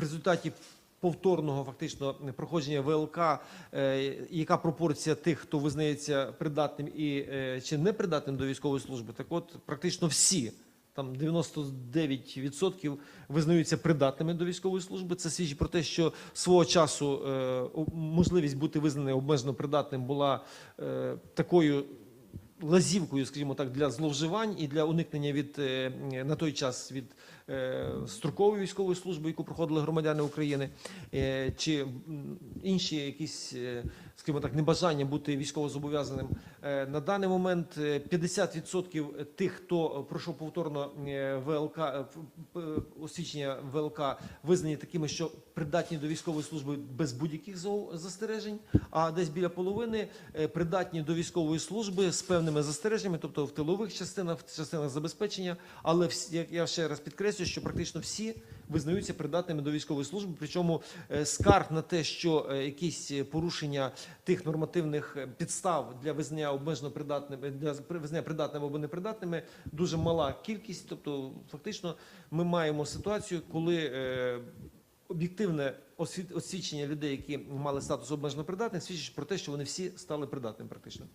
в результаті повторного фактично проходження ВЛК, е, яка пропорція тих, хто визнається придатним і е, чи непридатним до військової служби, так от практично всі. Там 99% визнаються придатними до військової служби. Це свідчить про те, що свого часу е, можливість бути визнаним обмежено придатним була такою лазівкою, скажімо так, для зловживань і для уникнення від е, на той час від е, строкової військової служби, яку проходили громадяни України, е, чи інші якісь, скажімо так, небажання бути військовозобов'язаним. Е, На даний момент е, 50% тих, хто пройшов повторно е, ВЛК, е, освідчення ВЛК, визнані такими, що придатні до військової служби без будь-яких застережень, а десь біля половини е, придатні до військової служби з певними застереженнями, тобто в тилових частинах, в частинах забезпечення. Але я ще раз підкреслюю, що практично всі визнаються придатними до військової служби. Причому е, скарг на те, що е, якісь е, порушення тих нормативних підстав для визнання обмежено придатними для визнання придатними або непридатними дуже мала кількість. Тобто, фактично, ми маємо ситуацію, коли об'єктивне освідчення людей, які мали статус обмежено придатних, свідчить про те, що вони всі стали придатними практично.